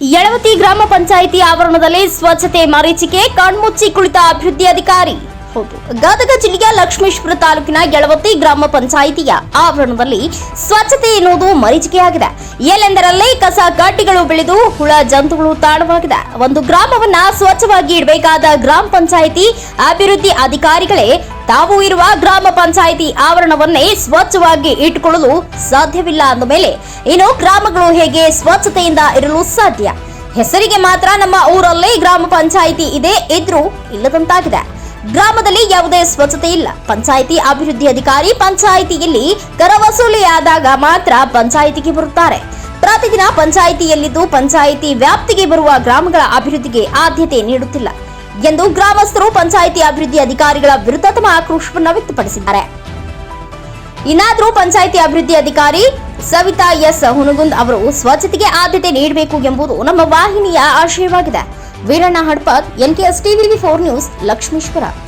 ಯಳವತಿ ಗ್ರಾಮ ಪಂಚಾಯಿತಿ ಆವರಣದಲ್ಲಿ ಸ್ವಚ್ಛತೆ ಮರೀಚಿಕೆ, ಕಣ್ಮುಚ್ಚಿ ಕುಳಿತ ಅಭಿವೃದ್ಧಿ ಅಧಿಕಾರಿ. ಹೌದು, ಗದಗ ಜಿಲ್ಲೆಯ ಲಕ್ಷ್ಮೇಶ್ವರ ತಾಲೂಕಿನ ಯಳವತಿ ಗ್ರಾಮ ಪಂಚಾಯಿತಿಯ ಆವರಣದಲ್ಲಿ ಸ್ವಚ್ಛತೆ ಎನ್ನುವುದು ಮರೀಚಿಕೆಯಾಗಿದೆ. ಎಲ್ಲೆಂದರಲ್ಲಿ ಕಸ ಕಡ್ಡಿಗಳು ಬೆಳೆದು ಹುಳ ಜಂತುಗಳು ತಾಣವಾಗಿದೆ. ಒಂದು ಗ್ರಾಮವನ್ನ ಸ್ವಚ್ಛವಾಗಿ ಇಡಬೇಕಾದ ಗ್ರಾಮ ಪಂಚಾಯಿತಿ ಅಭಿವೃದ್ಧಿ ಅಧಿಕಾರಿಗಳೇ ತಾವು ಇರುವ ಗ್ರಾಮ ಪಂಚಾಯಿತಿ ಆವರಣವನ್ನೇ ಸ್ವಚ್ಛವಾಗಿ ಇಟ್ಟುಕೊಳ್ಳಲು ಸಾಧ್ಯವಿಲ್ಲ ಅಂದ ಮೇಲೆ ಇನ್ನು ಗ್ರಾಮಗಳು ಹೇಗೆ ಸ್ವಚ್ಛತೆಯಿಂದ ಇರಲು ಸಾಧ್ಯ? ಹೆಸರಿಗೆ ಮಾತ್ರ ನಮ್ಮ ಊರಲ್ಲೇ ಗ್ರಾಮ ಪಂಚಾಯಿತಿ ಇದೆ ಇದ್ರೂ ಇಲ್ಲದಂತಾಗಿದೆ. ಗ್ರಾಮದಲ್ಲಿ ಯಾವುದೇ ಸ್ವಚ್ಛತೆ ಇಲ್ಲ. ಪಂಚಾಯಿತಿ ಅಭಿವೃದ್ಧಿ ಅಧಿಕಾರಿ ಪಂಚಾಯಿತಿಯಲ್ಲಿ ಕರ ವಸೂಲಿಯಾದಾಗ ಮಾತ್ರ ಪಂಚಾಯಿತಿಗೆ ಬರುತ್ತಾರೆ. ಪ್ರತಿದಿನ ಪಂಚಾಯಿತಿಯಲ್ಲಿದ್ದು ಪಂಚಾಯಿತಿ ವ್ಯಾಪ್ತಿಗೆ ಬರುವ ಗ್ರಾಮಗಳ ಅಭಿವೃದ್ಧಿಗೆ ಆದ್ಯತೆ ನೀಡುತ್ತಿಲ್ಲ. ಎಂದು ಗ್ರಾಮಸ್ಥರು ಪಂಚಾಯಿತಿ ಅಭಿವೃದ್ಧಿ ಅಧಿಕಾರಿಗಳ ವಿರುದ್ಧ ತಮ್ಮ ಆಕ್ರೋಶವನ್ನು ವ್ಯಕ್ತಪಡಿಸಿದ್ದಾರೆ. ಇನ್ನಾದರೂ ಪಂಚಾಯಿತಿ ಅಭಿವೃದ್ಧಿ ಅಧಿಕಾರಿ ಸವಿತಾ ಎಸ್. ಹುನಗುಂದ್ ಅವರು ಸ್ವಚ್ಛತೆಗೆ ಆದ್ಯತೆ ನೀಡಬೇಕು ಎಂಬುದು ನಮ್ಮ ವಾಹಿನಿಯ ಆಶಯವಾಗಿದೆ. Veeranna Hadpat NKS TV four news, Lakshmeshwar.